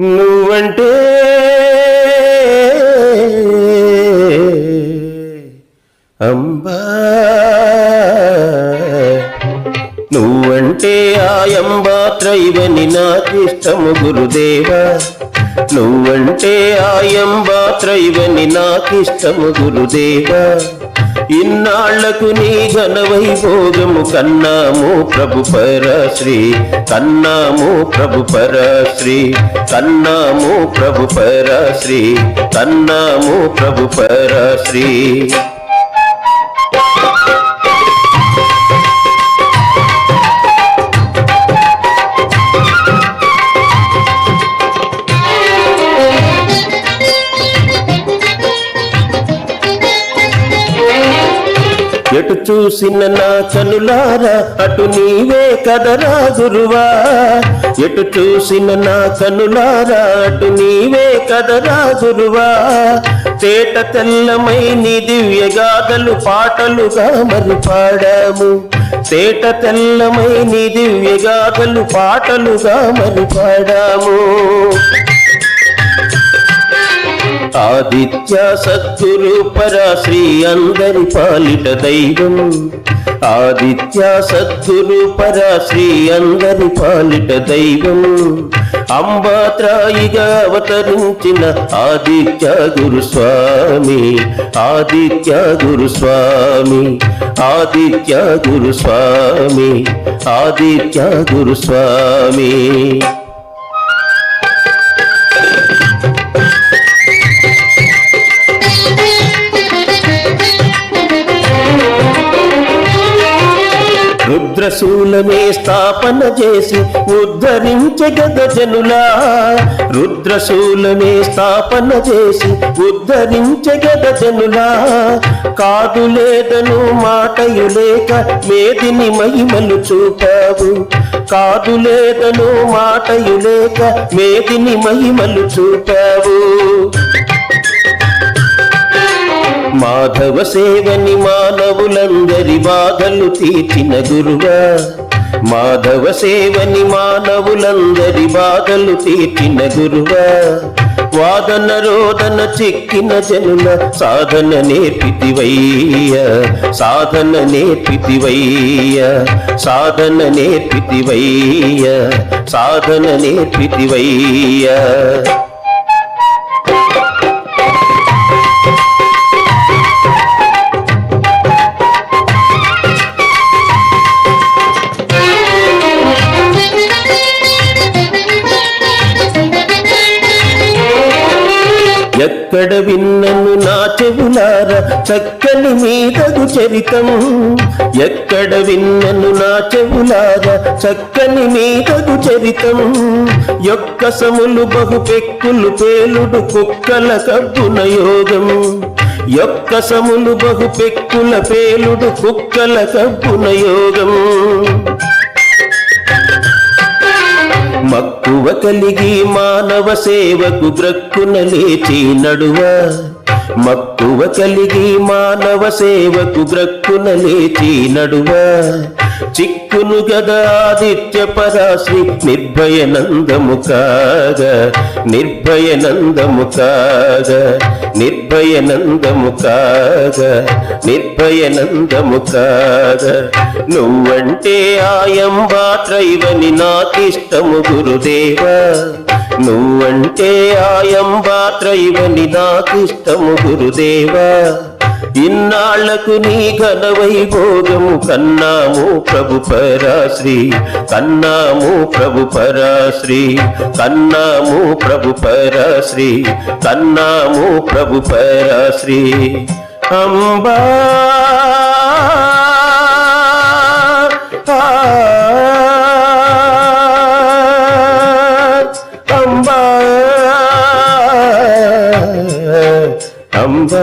నువ్వంటే అంబా. నువ్వంటే ఆయంబా త్రైవని నాకిష్టము గురుదేవా. నువ్వంటే ఆయంబా త్రైవని నాకిష్టము గురుదేవా. ఇన్నాళ్ళకు నీ ఘనవైభోగము కన్నాము ప్రభు పరశ్రీ కన్నాము ప్రభు పరశ్రీ కన్నాము ప్రభు పరశ్రీ కన్నాము ప్రభు పరశ్రీ. ఎటు చూసిన నా కనులారా అటు నీవే కదరా గురువా ఎటు చూసిన నా కనులారా అటు నీవే కదరా గురువా తేట తెల్లమై నీ దివ్య గాథలు పాటలుగా మరి పాడాము. తేట తెల్లమై నీ దివ్య గాథలు పాటలుగా మరి పాడాము. ఆదిత్య సద్గురు పరాశ్రీ అందరి పాలిట దైవం. ఆదిత్య సద్గురు పరాశ్రీ అందరి పాలిట దైవం. అంబాత్రాయిగా అవతరించిన ఆదిత్య గురుస్వామి ఆదిత్య గురుస్వామి ఆదిత్య గురుస్వామి ఆదిత్య గురుస్వామి రుద్రశూలమే స్థాపన చేసి ఉద్ధరించగద జనులా రుద్రశూలమే స్థాపన చేసి ఉద్ధరించగద జనులా కాదు లేదను మాటయు లేక మేదిని మహిమలు చూపావు. కాదు లేదను మాటయు లేక మేదిని మహిమలు చూపావు. మాధవ సేవని మానవులందరి బాధలు తీర్చిన గురువా. మాధవ సేవని మానవులందరి బాధలు తీర్చిన గురువా. వాదన రోదన చిక్కిన జనుల సాధన నేర్పితివయ్య. సాధన నేర్పితివయ్య. సాధన నేర్పితివయ్య. సాధన నేర్పితివయ్య. ఎక్కడ విన్నను నా చెవులార? చక్కని మీదగు చరితం. ఎక్కడ విన్నను నా చెవులార? చక్కని మీదగు చరితం. యొక్క సములు బహు పెక్కులు పేలుడు కుక్కల కబ్బున యోగం. యొక్క సములు బహు పెక్కుల పేలుడు కుక్కల కబ్బున యోగం. మక్కువ కలిగి మానవ సేవకు బ్రక్కున లేచి నడువ. మక్కువ కలిగి మానవ సేవకు గ్రక్కున లేచి నడువ చిక్కును గదా ఆదిత్య పరాశ్రీ నిర్భయ నందము కాగా. నిర్భయ నందము కాగా. నిర్భయ నందము కాగా. నిర్భయ నందము కాగా. నువ్వంటే ఆయం బాత్రైవని నాకిష్టము గురుదేవా. నువ్వంటే ఆయంబా త్రైవని నాకిష్టము గురుదేవా. ఇన్నాళ్ళకు నీ ఘన వైభోగము కన్నాము ప్రభు పరాశ్రీ కన్నాము ప్రభు పరాశ్రీ కన్నాము ప్రభు పరాశ్రీ కన్నాము ప్రభు పరాశ్రీ. అంబా கம்பா